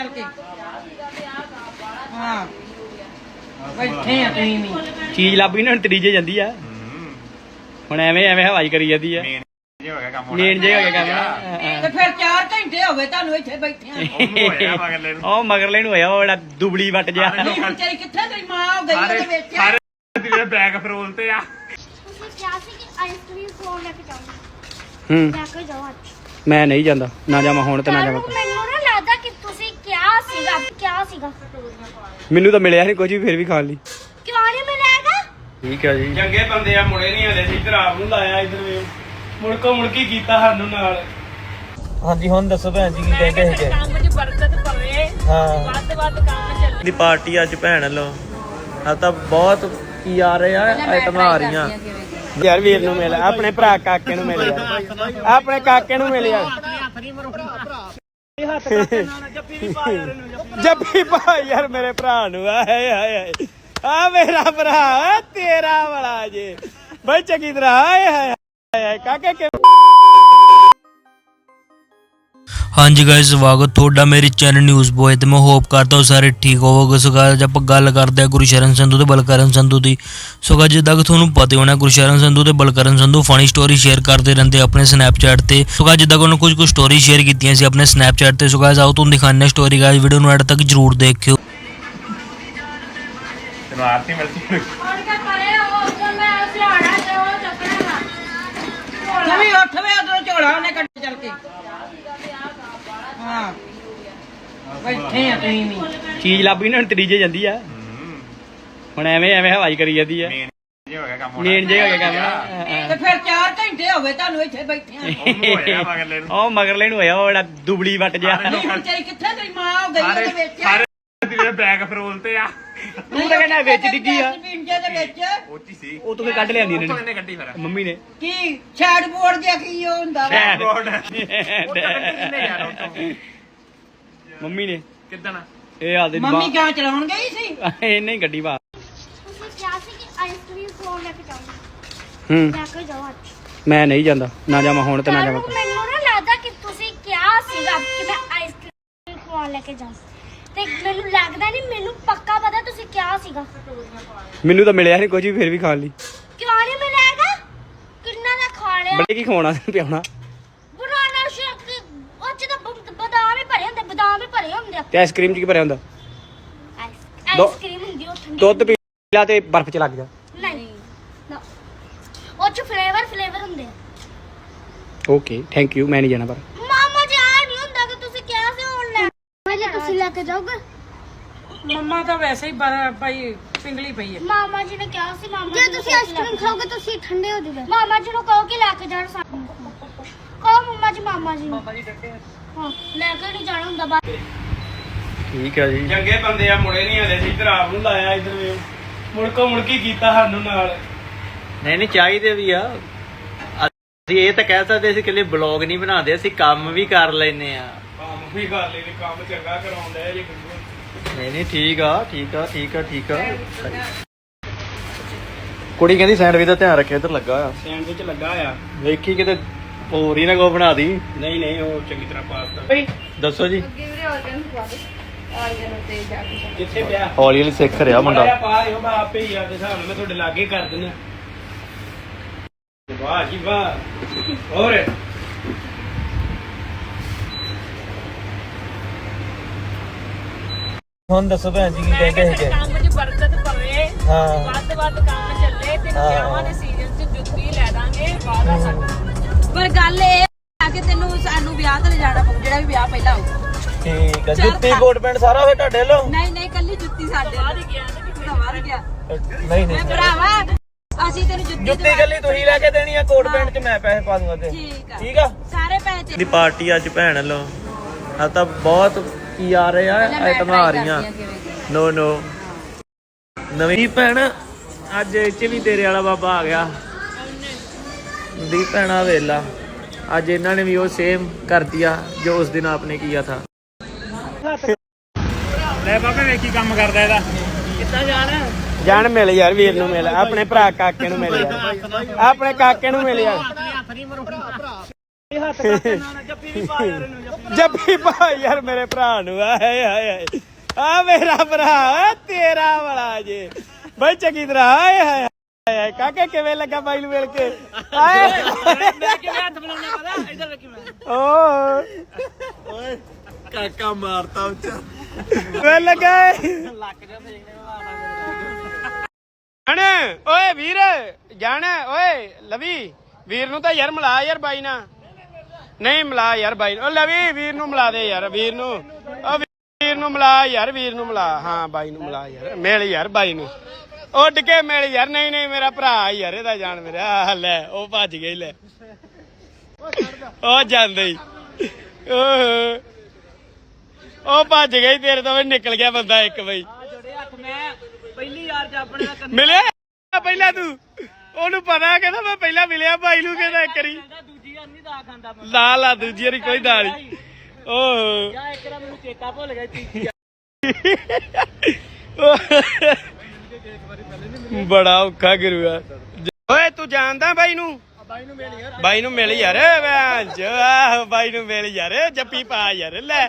ਚੱਲ ਕੇ। ਹਾਂ। ਬੈਠੇ ਆ ਤੁਸੀਂ ਵੀ। ਚੀਜ਼ ਲੱਭ ਗਈ ਨਾ ਹੁਣ ਤਰੀਜੇ ਜਾਂਦੀ ਆ। ਹੁਣ ਐਵੇਂ ਐਵੇਂ ਹਵਾਈ ਕਰੀ ਜਾਂਦੀ ਆ। ਮੇਨ ਜੇ ਹੋ ਗਿਆ ਕੰਮ ਹੋਣਾ। ਮੇਨ ਜੇ ਹੋ ਗਿਆ ਕੰਮ। ਤੇ ਫਿਰ 4 ਘੰਟੇ ਹੋ ਗਏ ਤੁਹਾਨੂੰ ਇੱਥੇ ਬੈਠੇ ਆ ਉਹ ਹੋਇਆ ਨੂੰ। ਉਹ ਮਗਰਲੇ ਨੂੰ ਹੋਇਆ ਉਹ ਜਿਹੜਾ ਦੁਬਲੀ ਵੱਟ ਜਾ ਸਾਰੇ ਨਹੀਂ ਹੁਣ ਤੇਰੀ ਕਿੱਥੇ ਤੇਰੀ ਮਾਂ ਹੋ ਗਈ ਸਾਰੇ ਉਹਦੇ ਵਿੱਚ। ਸਾਰੇ ਤੇਰੇ ਬੈਗ ਫਰੋਲ ਤੇ ਆ। ਤੁਸੀਂ ਕਿਹਾ ਸੀ ਕਿ ਆਈਸਕ੍ਰੀਮ ਖਵਾਉਣ ਲੈ ਕੇ ਜਾਊਂਗੀ ਹੂੰ। ਕੇ ਜਾਓ ਅੱਜ। ਮੈਂ ਨਹੀਂ ਜਾਂਦਾ ਨਾ ਜਾਵਾਂ ਹੁਣ ਤੇ ਨਾ ਜਾਵਾਂ। ਤੁਹਾਨੂੰ ਮੈਨੂੰ ਨਾ ਲੱਗਦਾ ਕਿ ਤੁਸੀਂ ਕਿਹਾ ਸੀਗਾ ਕਿਹਾ ਸੀਗਾ। ਮੈਨੂੰ ਤਾਂ ਮਿਲਿਆ ਨਹੀਂ ਕੁਝ ਵੀ ਫਿਰ ਵੀ ਖਾਣ ਲਈ। ਕਿਉਂ ਨਹੀਂ ਮਿਲੇਗਾ ਠੀਕ ਆ ਜੀ। ਚੰਗੇ ਬੰਦੇ ਆ ਮੁੜੇ ਨਹੀਂ ਹਲੇ ਸੀ ਆਪ ਨੂੰ ਲਾਇਆ ਇੱਧਰ ਵੇ ਮੁੜਕੋ ਮੁੜਕੀ ਕੀਤਾ ਸਾਨੂੰ ਨਾਲ। ਹਾਂਜੀ ਹੁਣ ਦੱਸੋ ਭੈਣ ਜੀ ਕੀ ਕਹਿੰਦੇ ਹੈਗੇ? ਕੰਮ 'ਚ ਬਰਕਤ ਪਵੇ ਹਾਂ। ਵੱਧ ਵੱਧ ਕੰਮ ਚੱਲੇ। ਦੀ ਪਾਰਟੀ ਅੱਜ ਭੈਣ ਵੱਲੋਂ। ਆ ਤਾਂ ਬਹੁਤ ਕੀ ਆ ਰਹੇ ਆ ਆਈਟਮਾਂ ਆ ਰਹੀਆਂ। ਯਾਰ ਵੀਰ ਨੂੰ ਮਿਲ ਆਪਣੇ ਭਰਾ ਕਾਕੇ ਨੂੰ ਮਿਲ ਯਾਰ ਆਪਣੇ ਕਾਕੇ ਨੂੰ ਮਿਲ ਯਾਰ ਜੱਫੀ ਪਾ ਯਾਰ ਮੇਰੇ ਭਰਾ ਨੂੰ। ਆਏ ਹਾਏ ਹਾਏ ਆ ਮੇਰਾ ਭਰਾ, ਆ ਤੇਰਾ ਵਾਲਾ ਜੇ। ਬਈ ਚੰਗੀ ਤਰ੍ਹਾਂ, ਆਏ ਹਾਏ ਹਾਏ ਕਾਕੇ ਕਿ ਹਾਂਜੀ ਗਾਇਸ ਸਵਾਗਤ ਤੁਹਾਡਾ ਮੇਰੇ ਚੈਨਲ ਨਿਊਜ਼ ਬੋਏ ਤੇ ਮੈਂ ਹੋਪ ਕਰਦਾ ਹਾਂ ਸਾਰੇ ਠੀਕ ਹੋਵੋਗੇ। ਸੋ guys, ਆਪਾਂ ਗੱਲ ਕਰਦੇ ਹਾਂ ਗੁਰਸ਼ਰਨ ਸੰਧੂ ਤੇ ਬਲਕਰਨ ਸੰਧੂ ਦੀ। ਸੋ guys, ਜਿੱਦਾਂ ਕਿ ਤੁਹਾਨੂੰ ਪਤਾ ਹੋਣਾ ਗੁਰਸ਼ਰਨ ਸੰਧੂ ਤੇ Balkaran Sandhu funny story share ਕਰਦੇ ਰਹਿੰਦੇ ਆਪਣੇ ਸਨੈਪਚੈਟ ਤੇ। ਸੋ guys, ਜਿੱਦਾਂ ਕਿ ਉਹਨਾਂ ਕੁਝ ਕੁ ਸਟੋਰੀ ਸ਼ੇਅਰ ਕੀਤੀਆਂ ਸੀ ਆਪਣੇ ਸਨੈਪਚੈਟ ਤੇ। ਸੋ guys, ਆਓ ਤੁਹਾਨੂੰ ਦਿਖਾਉਂਦੇ ਹਾਂ ਸਟੋਰੀ ਗਾਇਸ ਵੀਡੀਓ ਨੂੰ ਐਡ ਤੱਕ ਜਰੂਰ ਦੇਖਿਓ। ਤੈਨੂੰ ਆਰਤੀ ਮਿਲਦੀ ਔਰ ਕਾ ਕਰੇ ਉਹ ਜੋ ਮੈਂ ਸਿਆੜਾ ਜੋ ਚੱਕਣਾ ਤੂੰ ਵੀ ਉੱਠ ਵੇ ਉਧਰੋਂ ਝੋਲਾ ਉਹਨੇ ਕੱਢ ਚੱਲ ਕੇ। ਹਾਂ ਬੈਠੇ ਆ ਤੁਸੀਂ ਵੀ। ਚੀਜ਼ ਲੱਭ ਗਈ ਨਾ ਹੁਣ ਤਰੀਜੇ ਜਾਂਦੀ ਆ। ਹੁਣ ਐਵੇਂ ਐਵੇਂ ਹਵਾਈ ਕਰੀ ਜਾਂਦੀ ਆ। ਮੇਨ ਜੇ ਹੋ ਗਿਆ ਕੰਮ ਹੋਣਾ। ਮੇਨ ਜੇ ਹੋ ਗਿਆ ਕੰਮ। ਤੇ ਫਿਰ 4 ਘੰਟੇ ਹੋ ਗਏ ਤੁਹਾਨੂੰ ਇੱਥੇ ਬੈਠੇ ਆ ਉਹ ਹੋਇਆ ਮਗਲੇ ਨੂੰ। ਉਹ ਮਗਰਲੇ ਨੂੰ ਹੋਇਆ ਉਹ ਜਿਹੜਾ ਦੁਬਲੀ ਵੱਟ ਜਾ ਨਹੀਂ ਹੁਣ ਤੇਰੀ ਕਿੱਥੇ ਤੇਰੀ ਮਾਂ ਹੋ ਗਈ ਸਾਰੇ ਉਹਦੇ ਵਿੱਚ? ਸਾਰੇ ਤੇਰੇ ਬੈਗ ਫਰੋਲ ਤੇ ਆ। ਤੂੰ ਤਾਂ ਕਹਿੰਦਾ ਵਿੱਚ ਡਿੱਗੀ ਆ। ਜਿਹੇ ਦੇ ਵਿੱਚ। ਉਹ ਚ ਹੀ ਸੀ। ਉਹ ਤੂੰ ਕੱਢ ਲਿਆਂਦੀ ਇਹਨਾਂ ਨੇ ਕੱਢੀ ਫਿਰ। ਮੰਮੀ ਨੇ। ਕੀ? ਛੈਡ ਬੋਰਡ ਜਿਹਾ ਕੀ ਉਹ ਹੁੰਦਾ ਵਾ? ਛੈਡ। ਬੋਰਡ ਉਹ ਤਾਂ ਕੱਢੀ ਕਿੰਨੇ ਯਾਰ ਮੰਮੀ ਨੇ। ਕਿੱਦਣ? ਇਹ ਆਦੇ ਮੰਮੀ ਗਾਂ ਚਲਾਉਣ ਗਈ ਸੀ? ਇਹਨੇ ਹੀ ਗੱਡੀ ਬਾ ਤੁਸੀਂ ਕਿਹਾ ਸੀ ਕਿ ਆਈਸਕ੍ਰੀਮ ਖਵਾਉਣ ਲੈ ਕੇ ਜਾਊਂਗੀ ਹੂੰ। ਲੈ ਕੇ ਜਾਓ ਅੱਜ ਮੈਂ ਨਹੀਂ ਜਾਂਦਾ। ਨਾ ਜਾਵਾਂ ਹੁਣ ਤੇ ਨਾ ਜਾਵਾਂ। ਮੈਨੂੰ ਨਾ ਲੱਗਦਾ ਕਿ ਤੁਸੀਂ ਕਿਹਾ ਸੀਗਾ ਕਿ ਮੈਂ ਆਈਸਕ੍ਰੀਮ ਖਵਾਉਣ ਲੈ ਕੇ ਜਾਊਂ ਤੇ ਮੈਨੂੰ ਲੱਗਦਾ ਨਹੀਂ ਮੈਨੂੰ ਪੱਕਾ ਪਤਾ ਤੁਸੀਂ ਕਿਹਾ ਸੀਗਾ। ਮੈਨੂੰ ਤਾਂ ਮਿਲਿਆ ਨਹੀਂ ਕੁਝ ਵੀ ਫਿਰ ਵੀ ਖਾਣ ਲਈ। ਕਿਉਂ ਨਹੀਂ ਮਿਲੇਗਾ ਕਿੰਨਾ ਦਾ ਖਾ ਲਿਆ? ਬੜੇ ਕੀ ਖਵਾਉਣਾ ਪਿਆਉਣਾ। ਬਨਾਨਾ ਸ਼ੇਕ ਉਹ ਚ ਤਾਂ ਬ- ਬਦਾਮ ਹੀ ਭਰੇ ਹੁੰਦੇ ਬਦਾਮ ਹੀ ਭਰੇ ਹੁੰਦੇ ਆ। ਤੇ ਆਈਸਕ੍ਰੀਮ ਚ ਕੀ ਭਰਿਆ ਹੁੰਦਾ? ਆਈਸ- ਦੋ- ਆਈਸਕ੍ਰੀਮ ਹੁੰਦੀ ਉਹ ਠੰਡੀ ਦੁੱਧ ਪੀ ਤੇ ਬਰਫ਼ ਚ ਲੱਗ ਜਾ ਨਹੀਂ ਨਾ। ਉਹ ਚ ਫਲੇਵਰ ਫਲੇਵਰ ਹੁੰਦੇ ਆ। ਓਕੇ ਥੈਂਕ ਯੂ ਮੈਂ ਨਹੀਂ ਜਾਣਾ ਪਰ ਮਾਮਾ ਜੀ ਆ ਨਹੀਂ ਹੁੰਦਾ ਕਿ ਤੁਸੀਂ ਕਿਹਾ ਸੀ ਹੁਣ ਲੈ ਮੈਂ ਤੁਸੀਂ ਲੈ ਕੇ ਜਾਓਗੇ? ਮੰਮਾ ਤਾਂ ਵੈਸੇ ਹੀ ਭਾਈ ਪਿੰਗਲੀ ਪਈ ਹੈ। ਮਾਮਾ ਜੀ ਨੇ ਕਿਹਾ ਸੀ ਮਾਮਾ ਜੇ ਤੁਸੀਂ ਆਈਸਕ੍ਰੀਮ ਖਾਓਗੇ ਤੁਸੀਂ ਠੰਡੇ ਹੋ ਜਾਓਗੇ। ਮਾਮਾ ਜੀ ਨੂੰ ਕਹੋ ਕਿ ਲੈ ਕੇ ਜਾਣ ਸਾਨੂੰ ਕਹੋ ਮੰਮਾ ਜੀ ਮਾਮਾ ਜੀ ਨੂੰ। ਹਾਂ ਲੈ ਕੇ ਨਹੀਂ ਜਾਣਾ ਹੁੰਦਾ ਬਾਹਰ। ਠੀਕ ਆ ਜੀ। ਚੰਗੇ ਬੰਦੇ ਆ ਮੁੜੇ ਨਹੀਂ ਹਲੇ ਸੀ ਇੱਧਰ ਆਪ ਨੂੰ ਲਾਇਆ ਇੱਧਰ ਵੇ। ਮੁੜਕੋ ਮੁੜਕੀ ਕੀਤਾ ਸਾਨੂੰ ਨਾਲ। ਨਹੀਂ ਨਹੀਂ ਚਾਹੀਦੇ ਵੀ ਆ। ਅਸੀਂ ਇਹ ਤਾਂ ਕਹਿ ਸਕਦੇ ਸੀ ਕਿ ਲਈ ਬਲੌਗ ਨਹੀਂ ਬਣਾਉਂਦੇ ਅਸੀਂ ਕੰਮ ਵੀ ਕਰ ਲੈਨੇ ਆ। ਕੰਮ ਵੀ ਕਰ ਲਈ ਤੇ ਕੰਮ ਚੰਗਾ ਕਰਾਉਂਦਾ ਜੀ ਨਹੀਂ ਨਹੀਂ ਠੀਕ ਆ ਠੀਕ ਆ ਠੀਕ ਆ ਠੀਕ ਆ। ਕੁੜੀ ਕਹਿੰਦੀ ਸੈਂਡਵਿਚ ਦਾ ਧਿਆਨ ਰੱਖਿਆ ਇੱਧਰ ਲੱਗਾ ਆ ਸੈਂਡਵਿਚ ਲੱਗਾ ਆ ਵੇਖੀ ਕਿਤੇ ਹੋਰ ਹੀ ਨਾ ਕੋ ਬਣਾ ਦੀ। ਨਹੀਂ ਨਹੀਂ ਉਹ ਚੰਗੀ ਤਰ੍ਹਾਂ ਪਾਸਤਾ ਦੱਸੋ ਜੀ। ਕਿੱਥੇ ਪਿਆ? ਹੌਲੀ ਹੌਲੀ ਸਿੱਖ ਰਿਹਾ ਮੁੰਡਾ। ਮੁੰਡਾ ਪਾ ਦਿਓ ਮੈਂ ਆਪੇ ਹੀ ਆ ਦੇ ਹਿਸਾਬ ਨਾਲ ਮੈਂ ਤੁਹਾਡੇ ਲਾਗੇ ਕਰ ਦਿੰਦਾ। ਵਾਹ ਜੀ ਵਾਹ। ਹੋਰ? ਹੁਣ ਦੱਸੋ ਭੈਣ ਜੀ ਕੀ ਕਹਿੰਦੇ ਹੈਗੇ? ਕੰਮ 'ਚ ਬਰਕਤ ਪਵੇ ਹਾਂ। ਵੱਧ ਵੱਧ ਕੰਮ ਚੱਲੇ ਤੇ ਹਾਂ। ਵਿਆਹਾਂ ਦੇ ਸੀਜ਼ਨ 'ਚ ਜੁੱਤੀ ਲੈ ਦਾਂਗੇ ਵਾਦਾ ਸਾਡਾ। ਪਰ ਗੱਲ ਇਹ ਆ ਕਿ ਤੈਨੂੰ ਸਾਨੂੰ ਵਿਆਹ ਤੇ ਜਾਣਾ ਪਊ ਜਿਹੜਾ ਵੀ ਵਿਆਹ ਪਹਿਲਾਂ ਹੋਊ। ਠੀਕ ਆ ਜੁੱਤੀ ਕੋਟ ਪੈਂਟ ਸਾਰਾ ਹੋਵੇ ਤੁਹਾਡੇ ਲੋ ਨਹੀਂ ਨਹੀਂ ਕੱਲੀ ਜੁੱਤੀ ਸਾਡੇ ਬਾਹਰ ਹੀ ਗਿਆ ਨਾ ਬਾਹਰ ਗਿਆ। ਨਹੀਂ ਨਹੀਂ। ਮੈਂ ਭਰਾਵਾ ਅਸੀਂ ਤੈਨੂੰ ਜੁੱਤੀ ਜੁੱਤੀ ਗੱਲੀ ਤੁਸੀਂ ਲੈ ਕੇ ਦੇਣੀ ਆ ਕੋਟ ਪੈਂਟ ਚ ਮੈਂ ਪੈਸੇ ਪਾ ਦੂੰਗਾ ਤੇ ਠੀਕ ਆ। ਠੀਕ ਆ? ਸਾਰੇ ਪੈਸੇ ਦੀ ਪਾਰਟੀ ਅੱਜ ਭੈਣ ਵੱਲੋਂ। ਆ ਤਾਂ ਬਹੁਤ ਕੀ ਆ ਰਹੇ ਆ? ਆਈਟਮਾਂ ਆ ਰਹੀਆਂ। ਨੋ ਨੋ। ਨਵੀਂ ਭੈਣ ਅੱਜ ਇਹ ਚ ਵੀ ਤੇਰੇ ਵਾਲਾ ਬਾਬਾ ਆ ਗਿਆ। ਦੀ ਭੈਣਾ ਵੇਲਾ। ਅੱਜ ਇਹਨਾਂ ਨੇ ਵੀ ਉਹ ਸੇਮ ਕਰ ਦਿਆ ਜੋ ਉਸ ਦਿਨ ਆਪਨੇ ਕੀਤਾ ਥਾ। ਲੈ ਬਾਬੇ ਵੇਖੀ ਕੰਮ ਕਰਦਾ ਇਹਦਾ। ਜਾਣ? ਮਿਲ ਯਾਰ ਵੀਰ ਨੂੰ ਮਿਲ। ਆਪਣੇ ਭਰਾ ਕਾਕੇ ਨੂੰ ਮਿਲ ਯਾਰ। ਆਪਣੇ ਕਾਕੇ ਨੂੰ ਮਿਲ ਯਾਰ। ਜੱਫੀ ਪਾ ਯਾਰ ਮੇਰੇ ਭਰਾ ਨੂੰ ਆਏ ਹਾਏ ਹਾਏ ਆ ਮੇਰਾ ਭਰਾ ਓਏ ਤੇਰਾ ਵਾਲਾ ਜੇ। ਬਈ ਚੰਗੀ ਤਰ੍ਹਾਂ ਆਏ ਹਾਏ ਹਾਏ ਹਾਏ। ਕਾਕੇ ਕਿਵੇਂ ਲੱਗਾ ਬਾਈ ਨੂੰ ਮਿਲ ਕੇ? ਆਏ। ਮੈਂ ਕਿਵੇਂ ਹੱਥ ਬਣਾਉਣਾ ਪਤਾ ਇਧਰ ਵੇਖੀ ਮੈਂ ਓਏ ਕਾਕਾ ਮਾਰਤਾ ਉੱਚਾ ਵੇ ਲੱਗਾ ਜਾਣ ਓਏ ਵੀਰ ਜਾਣ ਓਏ ਲਵੀ। ਵੀਰ ਨੂੰ ਤਾਂ ਯਾਰ ਮਿਲਾ ਯਾਰ ਬਾਈ ਨਾਲ। ਨਹੀਂ ਮਿਲਾ ਯਾਰ ਬਾਈ ਨੂੰ। ਓ ਲਵੀ ਵੀਰ ਨੂੰ ਮਿਲਾ ਦੇ ਯਾਰ ਵੀਰ ਨੂੰ। ਓ ਵੀਰ ਨੂੰ ਮਿਲਾ ਯਾਰ ਵੀਰ ਨੂੰ ਮਿਲਾ। ਹਾਂ ਬਾਈ ਨੂੰ ਮਿਲਾ ਯਾਰ ਮਿਲ ਯਾਰ ਬਾਈ ਨੂੰ। ਉੱਡ ਕੇ ਮਿਲ ਯਾਰ ਨਹੀਂ ਨਹੀਂ ਮੇਰਾ ਭਰਾ ਯਾਰ ਇਹਦਾ ਜਾਣ ਮੇਰਾ। ਲੈ ਉਹ ਭੱਜ ਗਈ ਲੈ। ਉਹ ਜਾਂਦੇ ਹੀ। ਉਹ ਭੱਜ ਗਈ ਤੇਰੇ ਤੋਂ ਵੀ ਨਿਕਲ ਗਿਆ ਬੰਦਾ ਇੱਕ ਬਈ। ਮਿਲਿਆ ਪਹਿਲਾਂ ਤੂੰ? ਉਹਨੂੰ ਪਤਾ ਕਹਿੰਦਾ ਮੈਂ ਪਹਿਲਾਂ ਮਿਲਿਆ ਭਾਈ ਨੂੰ ਕਹਿੰਦਾ ਇੱਕ ਵਾਰੀ। ਲਾ ਲਾ ਦੂਜੀ ਵਾਰੀ ਕੋਈ ਦਾਲ ਨਹੀਂ ਓਹ। ਯਾ ਇੱਕ ਵਾਰ ਮੈਨੂੰ ਚੇਤਾ ਭੁੱਲ ਗਿਆ ਤੀਜੀ ਬੜਾ ਔਖਾ ਗੁਰੂਆ। ਓਏ ਤੂੰ ਜਾਣਦਾ ਬਾਈ ਨੂੰ? ਬਾਈ ਨੂੰ ਮਿਲ ਯਾਰ। ਆਹ ਬਾਈ ਨੂੰ ਮਿਲ ਯਾਰ ਜੱਫੀ ਪਾ ਯਾਰ ਲੈ।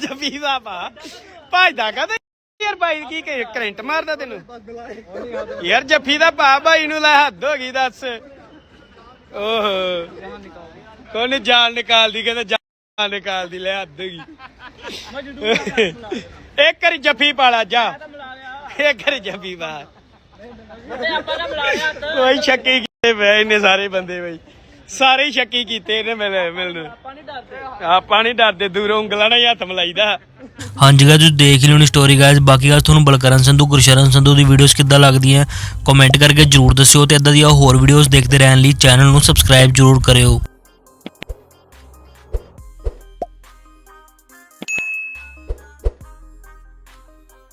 ਜੱਫੀ ਦਾ ਪਾ। ਭਜਦਾ ਕਹਦਾ? ਯਾਰ ਬਾਈ ਕੀ ਕਿ ਕਰੰਟ ਮਾਰਦਾ ਤੈਨੂੰ? ਯਾਰ ਜੱਫੀ ਦਾ ਪਾ ਬਾਈ ਨੂੰ ਲੈ ਹੱਦ ਹੋ ਗਈ ਦੱਸ। ਓਹ। ਕੋਨੇ ਜਾਨ ਨਿਕਾਲਦੀ ਕਹਿੰਦਾ ਜਾਨ ਨਿਕਾਲਦੀ ਲੈ ਹੱਦ ਗਈ। ਇੱਕ ਵਾਰੀ ਜੱਫੀ ਪਾਲਾ ਜਾ। ਇੱਕ ਵਾਰੀ ਜੱਫੀ ਪਾ। ਕੋਈ ਸ਼ੱਕੀ ਕੀਤੇ ਵੇ ਇਹਨੇ ਸਾਰੇ ਬੰਦੇ ਬਈ। ਸਾਰੇ ਹੀ ਸ਼ੱਕੀ ਕੀਤੇ ਇਹਨੇ ਮਿਲ ਮਿਲਣ ਆਪਾਂ ਨਹੀਂ ਡਰਦੇ। ਆਪਾਂ ਨਹੀਂ ਡਰਦੇ ਦੂਰੋਂ ਉਂਗਲਾਂ ਨਾਲ ਹੀ ਹੱਥ ਮਲਾਈਦਾ। ਹਾਂਜੀ ਗਾਇਸ ਤੁਸੀਂ ਦੇਖ ਲਿਓ ਨੀ ਸਟੋਰੀ ਗਾਇਸ ਬਾਕੀ ਗੱਲ ਤੁਹਾਨੂੰ ਬਲਕਰਨ ਸੰਧੂ ਗੁਰਸ਼ਰਨ ਸੰਧੂ ਦੀ ਵੀਡੀਓਜ਼ ਕਿੱਦਾਂ ਲੱਗਦੀਆਂ ਕਮੈਂਟ ਕਰਕੇ ਜਰੂਰ ਦੱਸਿਓ ਤੇ ਇਦਾਂ ਦੀਆਂ ਹੋਰ ਵੀਡੀਓਜ਼ ਦੇਖਦੇ ਰਹਿਣ ਲਈ ਚੈਨਲ ਨੂੰ ਸਬਸਕ੍ਰਾਈਬ ਜਰੂਰ ਕਰਿਓ।